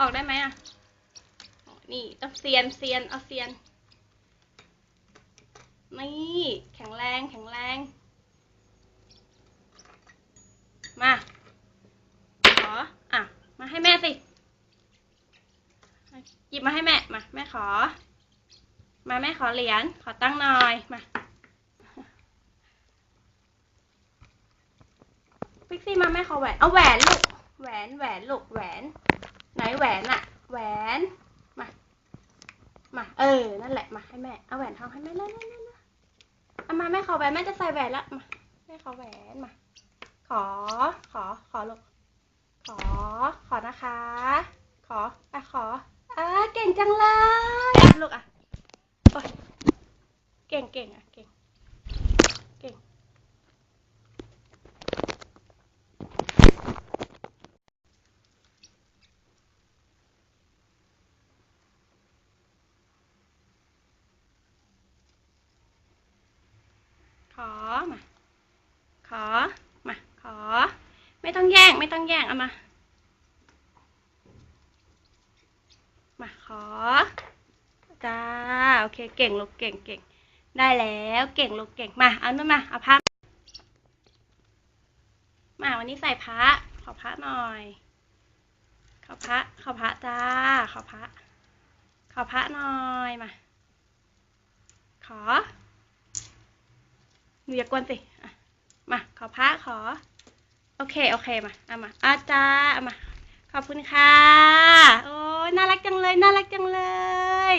ออกได้ไหมอะนี่ต้องเซียนเซียนเอาเซียน นี่แข็งแรงแข็งแรง มาขออะ มาให้แม่สิ หยิบมาให้แม่ มา แม่ขอ มาแม่ขอเหรียญ ขอตั้งหน่อย มาพิกซี่มาแม่ขอแหวน เอาแหวนลูก แหวนแหวนลูกแหวน แหวนอะแหวน มา มา เออ นั่นแหละ มาให้แม่ เอาแหวนทองให้แม่เลยเลยเลยเอามาแม่ขอแหวนแม่จะใส่แหวนละ มา แม่ขอแหวนมา ขอ ขอ ขอลูก ขอ ขอนะคะ ขอ อะขอ อะเก่งจังเลย ลูกอะโอ๊ยเก่งเก่งอะ เก่ง เก่ง ขอมา ขอ มา ขอ ไม่ต้องแย่ง ไม่ต้องแย่ง เอามา มา ขอ จ้า โอเค เก่งลูก เก่งเก่ง ได้แล้ว เก่งลูก เก่ง มา เอานู่นมา เอาพระมา วันนี้ใส่พระ ขอพระหน่อย ขอพระ ขอพระจ้า ขอพระ ขอพระหน่อย มา ขอ หนูอย่ากวนสิมาขอพระขอ โอเคโอเคมาเอามาอาจารย์เอามาขอบคุณค่ะ โอ้น่ารักจังเลย น่ารักจังเลย